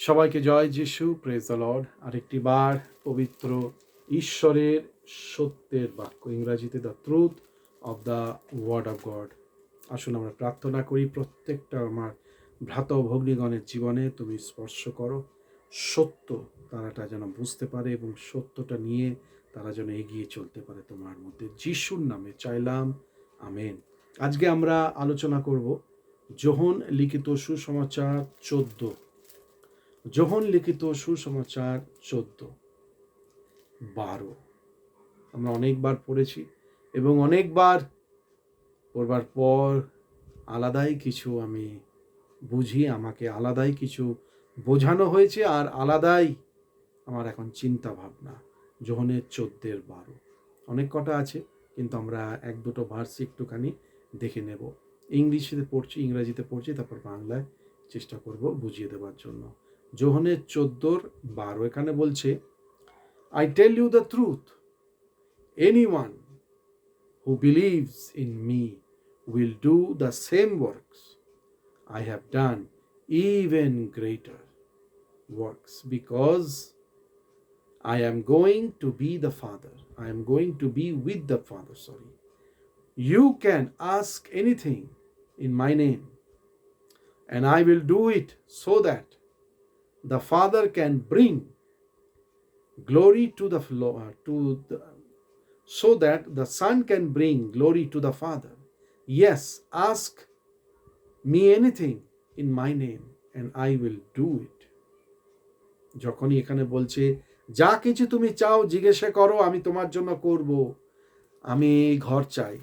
সবাইকে জয় যিশু praise Lord আরেকটি বার পবিত্র ঈশ্বরের সত্যের বাক্য, ইংরাজিতে the truth of the word of God আসুন আমরা প্রার্থনা করি, প্রত্যেকটা আমার ভ্রাত ভগ্নীগণের জীবনে তুমি স্পর্শ করো। সত্য তারাটা যেন বুঝতে পারে এবং সত্যটা নিয়ে তারা যেন এগিয়ে চলতে পারে তোমার মধ্যে। যিশুর নামে চাইলাম, আমেন। আজকে আমরা আলোচনা করব যোহন লিখিত সুসমাচার চোদ্দ। যোহন লিখিত সুসমাচার চোদ্দ, বারো, আমরা অনেকবার পড়েছি এবং অনেকবার পড়বার পর আলাদাই কিছু আমি বুঝি, আমাকে আলাদাই কিছু বোঝানো হয়েছে আর আলাদাই আমার এখন চিন্তা ভাবনা যোহনের চোদ্দের, বারো। অনেক কটা আছে, কিন্তু আমরা এক দুটো ভার্স একটুখানি দেখে নেব। ইংলিশে পড়ছি, ইংরাজিতে পড়ছি, তারপর বাংলায় চেষ্টা করব বুঝিয়ে দেওয়ার জন্য। যোহনের চোদ্দোর বারো এখানে বলছে I tell you the truth anyone who believes in me will do the same works I have done even greater works because I am going to be the Father. I am going to be with the Father, sorry. You can ask anything in my name, and I will do it so that the Father can bring glory to the to the, so that the Son can bring glory to the Father. Yes, ask me anything in my name, and I will do it. যখনই এখানে বলছে যা কিছু তুমি চাও জিজ্ঞাসা করো আমি তোমার জন্য করব আমি ঘর চাই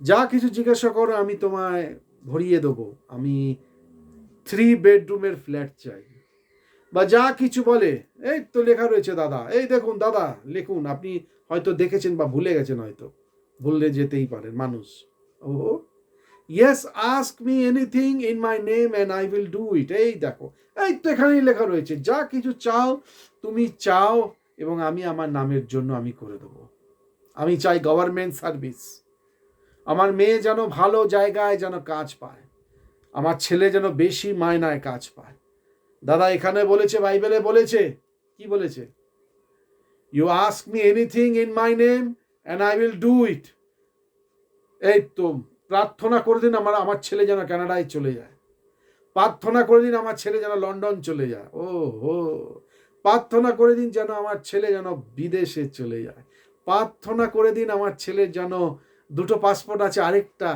যা কিছু জিজ্ঞাসা করো আমি তোমায় ভরিয়ে দেবো আমি থ্রি বেডরুমের ফ্ল্যাট চাই। বা যা কিছু বলে, এই তো লেখা রয়েছে দাদা, এই দেখুন দাদা, লিখুন। আপনি হয়তো দেখেছেন বা ভুলে গেছেন হয়তো। ভুললে যেতেই পারেন, মানুষ। ও yes ask me anything in my name and I will do it এই দেখো, এই তো এখানেই লেখা রয়েছে, যা কিছু চাও, তুমি চাও এবং আমি আমার নামের জন্য আমি করে দেবো। আমি চাই গভর্নমেন্ট সার্ভিস আমার মেয়ে যেন ভালো জায়গায় যেন কাজ পায়। আমার ছেলে যেন বেশি মায়নায় কাজ পায়। দাদা এখানে বলেছে, বাইবেলে বলেছে। কি বলেছে? You ask me anything in my name and I will do it এই তো, প্রার্থনা করে দিন আমার আমার ছেলে যেন কানাডায় চলে যায়। প্রার্থনা করে দিন আমার ছেলে যেন লন্ডন চলে যায়। ও হো প্রার্থনা করে দিন যেন আমার ছেলে যেন বিদেশে চলে যায়। প্রার্থনা করে দিন আমার ছেলে যেন, দুটো পাসপোর্ট আছে, আরেকটা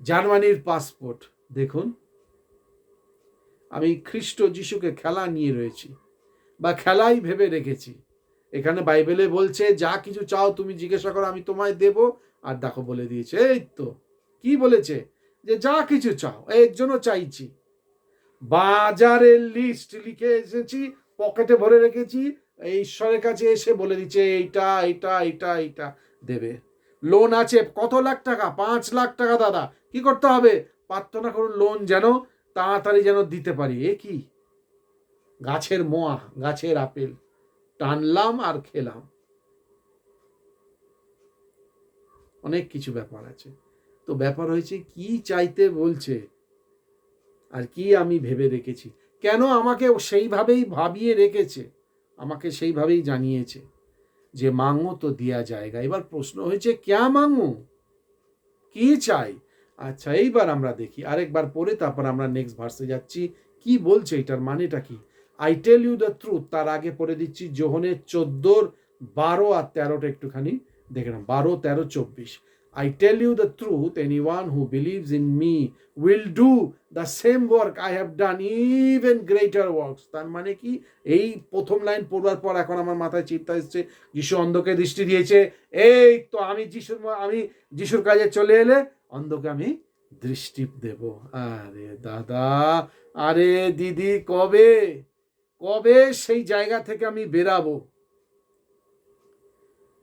জার্মানির পাসপোর্ট দেখুন, আমি খ্রিস্ট যিশুকে খেলা নিয়ে রয়েছি বা খেলাই ভেবে রেখেছি। এখানে বাইবেলে বলছে, যা কিছু চাও তুমি জিজ্ঞাসা করো, আমি তোমায় দেব। আর দেখো বলে দিয়েছে, এই তো, কি বলেছে? যে যা কিছু চাও, এর জন্য চাইছি। বাজারের লিস্ট লিখে এসেছি, পকেটে ভরে রেখেছি, ঈশ্বরের কাছে এসে বলে দিচ্ছে, এইটা এইটা এইটা এইটা দেবে। লোন আছে, কত লাখ টাকা? পাঁচ লাখ টাকা, দাদা, কি করতে হবে? প্রার্থনা করুন, লোন যেন তাড়াতাড়ি যেন দিতে পারি। এ কি? গাছের মোয়া, গাছের আপেল। টানলাম আর খেলাম। অনেক কিছু ব্যাপার আছে। তো ব্যাপার হয়েছে, কি চাইতে বলছে? আর কি আমি ভেবে রেখেছি? কেন আমাকে সেইভাবেই ভাবিয়ে রেখেছে? আমাকে সেইভাবেই জানিয়েছে যে, মাঙো তো দেয়া জায়গা। এবার প্রশ্ন হয়েছে, ক্যা মাঙো? কি চাই? আচ্ছা এইবার আমরা দেখি। আরেকবার পরে তারপর আমরা নেক্সট ভার্সে যাচ্ছি। কি বলছে এটার মানেটা কি? I tell you the truth তার আগে পড়ে দিচ্ছি যোহনের চোদ্দোর বারো আর তেরোটা একটুখানি। দেখে বারো, তেরো, চব্বিশ। I tell you the truth anyone who believes in me will do the same work I have done even greater works তার মানে কি? এই প্রথম লাইন পড়বার পর এখন আমার মাথায় চিন্তা এসছে, যিশু অন্ধকে দৃষ্টি দিয়েছে, এই তো আমি যিশুর আমি যিশুর কাজে চলে এলে অন্ধকে আমি দৃষ্টি দেব। আরে দাদা, আরে দিদি, কবে? কবে সেই জায়গা থেকে আমি বেরাবো?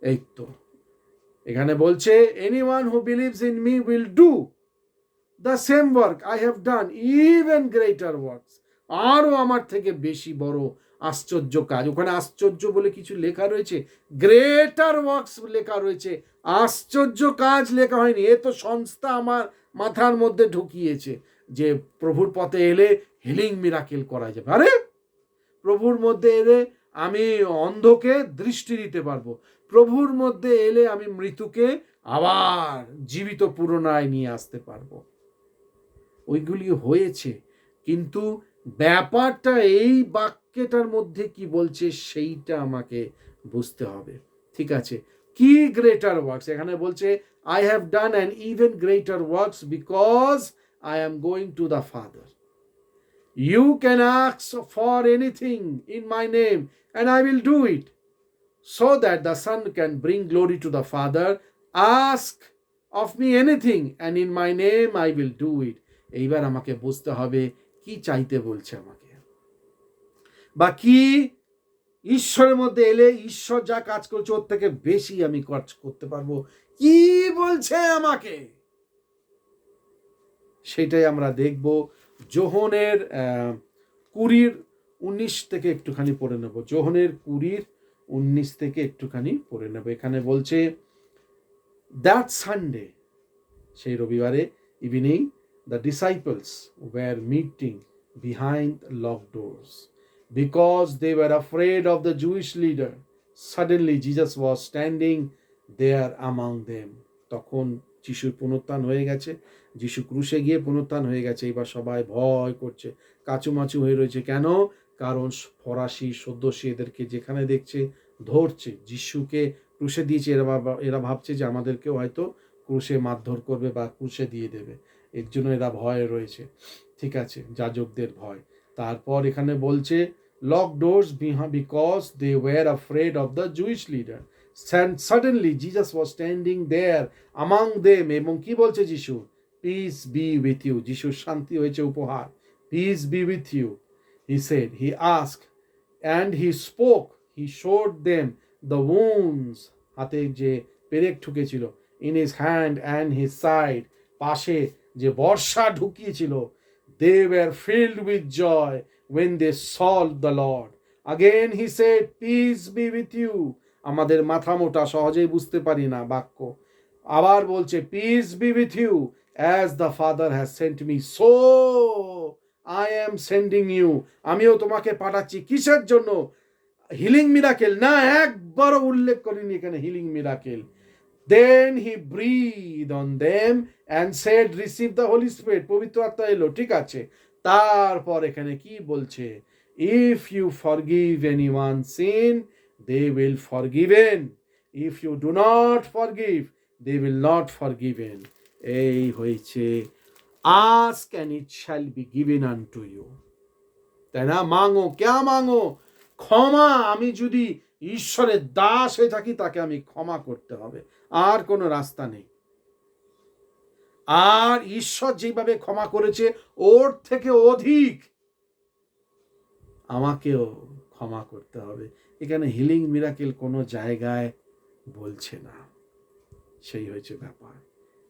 এই তো, এখানে বলছে anyone who believes in me will do the same work I have done even greater works আরও আমার থেকে বেশি বড় আশ্চর্য কাজ। ওখানে আশ্চর্য বলে কিছু লেখা রয়েছে। গ্রেটার ওয়ার্কস লেখা রয়েছে। আশ্চর্য কাজ লেখা হয়নি। এ তো সংস্থা আমার মাথার মধ্যে ঢুকিয়েছে যে প্রভুর পথে এলে হিলিং মিরাকেল করা যাবে। আরে! প্রভুর মধ্যে এলে আমি অন্ধকে দৃষ্টি দিতে পারব। প্রভুর মধ্যে এলে আমি মৃত্যুকে আবার জীবিত পুরনায় নিয়ে আসতে পারব। ওইগুলি হয়েছে, কিন্তু ব্যাপারটা এই বাক্যটার মধ্যে কি বলছে সেইটা আমাকে বুঝতে হবে ঠিক আছে কি গ্রেটার ওয়ার্কস এখানে বলছে I have done an even greater works because I am going to the father you can আক্স for anything in my name and I will do it so that the Son can bring glory to the Father. Ask of me anything, and in my name I will do it. এইবার আমাকে বুঝতে হবে কি চাইতে বলছে আমাকে? বা কি ঈশ্বরের মধ্যে এলে ঈশ্বর যা কাজ করছে, ওর থেকে বেশি আমি কাজ করতে পারব। কি বলছে আমাকে? সেটাই আমরা দেখব। জোহনের কুড়ির উনিশ থেকে একটুখানি পড়ে নেব। জোহনের কুড়ির উনিশ থেকে একটুখানি পড়ে নেব। এখানে বলছে দ্যাট সানডে সেই রবিবারে evening the disciples were meeting behind lock doors because they were afraid of the Jewish leader. Suddenly Jesus was standing there among them. তখন যিশুর পুনরুত্থান হয়ে গেছে, যিশু ক্রুশে গিয়ে পুনরুত্থান হয়ে গেছে। এবার সবাই ভয় করছে, কাচুমাচু হয়ে রয়েছে। কেন? কারণ ফরাসি সদ্যসী এদেরকে যেখানে দেখছে, ধরছে। যিশুকে ক্রুশে দিয়েছে, এরা এরা ভাবছে যে আমাদেরকেও হয়তো ক্রুশে মারধর করবে বা ক্রুশে দিয়ে দেবে। এর জন্য এরা ভয়ে রয়েছে। ঠিক আছে যাজকদের ভয়। তারপর এখানে বলছে lock doors because they were afraid of the Jewish leader suddenly Jesus was standing there among them এবং কি বলছে যিশু? পিস বি উইথ ইউ যিশুর শান্তি হয়েছে উপহার। Peace be with you he said, he asked, and he spoke, he showed them the wounds হাতে যে পেরেক ঠুকেছিল in his hand and his side পাশে যে বর্ষা ঢুকিয়েছিল they were filled with joy when they saw the Lord. Again he said, peace be with you. আমাদের মাথা মোটা সহজেই বুঝতে পারি না বাক্য। আবার বলছে peace be with you as the father has sent me so I am sending you আমিও তোমাকে পাঠাচ্ছি কিসের জন্য? হিলিং মিরাকেল না একবারও উল্লেখ করিনি এখানে healing miracle then he breathe on them and said receive the holy spirit পবিত্র আত্মা এলো। ঠিক আছে। তারপর এখানে কি বলছে? If you forgive anyone sin they will forgiven if you do not forgive they will not forgiven এই হয়েছে ask and it shall be given unto you তাই না? মাঙো, ক্যা মাঙো? ক্ষমা, আমি যদি ঈশ্বরের দাস হয়ে থাকি, তাকে আমি ক্ষমা করতে হবে। আর কোনো রাস্তা নেই। আর ঈশ্বর যেভাবে ক্ষমা করেছে, ওর থেকে অধিক আমাকেও ক্ষমা করতে হবে। এখানে হিলিং মিরাকেল কোনো জায়গায় বলছে না। সেই হয়েছে ব্যাপার।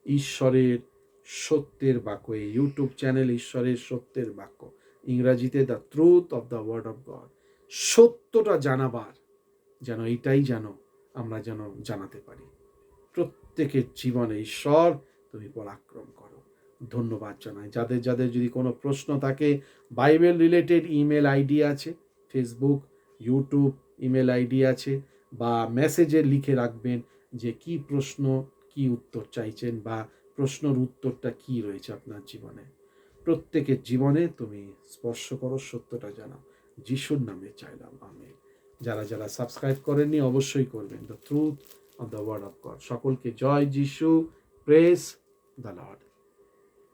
ঈশ্বরের সত্যের বাক্য, এই ইউটিউব চ্যানেল ঈশ্বরের সত্যের বাক্য। ইংরাজিতে the truth of the word of God সত্যটা জানাবার যেন এটাই যেন আমরা যেন জানাতে পারি। প্রত্যেকের জীবনে, ঈশ্বর, তুমি পরাক্রম করো। ধন্যবাদ জানাই। যাদের যাদের যদি কোনো প্রশ্ন থাকে বাইবেল রিলেটেড ইমেল আইডি আছে ফেসবুক ইউটিউব ইমেল আইডি আছে, বা মেসেজে লিখে রাখবেন যে কি প্রশ্ন, কি উত্তর চাইছেন বা প্রশ্নর উত্তরটা কি রয়েছে আপনার জীবনে। প্রত্যেকের জীবনে তুমি স্পর্শ করো, সত্যটা জানাও। যিশুর নামে চাইলাম আমি যারা যারা সাবস্ক্রাইব করেননি, অবশ্যই করবেন। The truth of the word of God সকলকে জয় যিশু। Press the Lord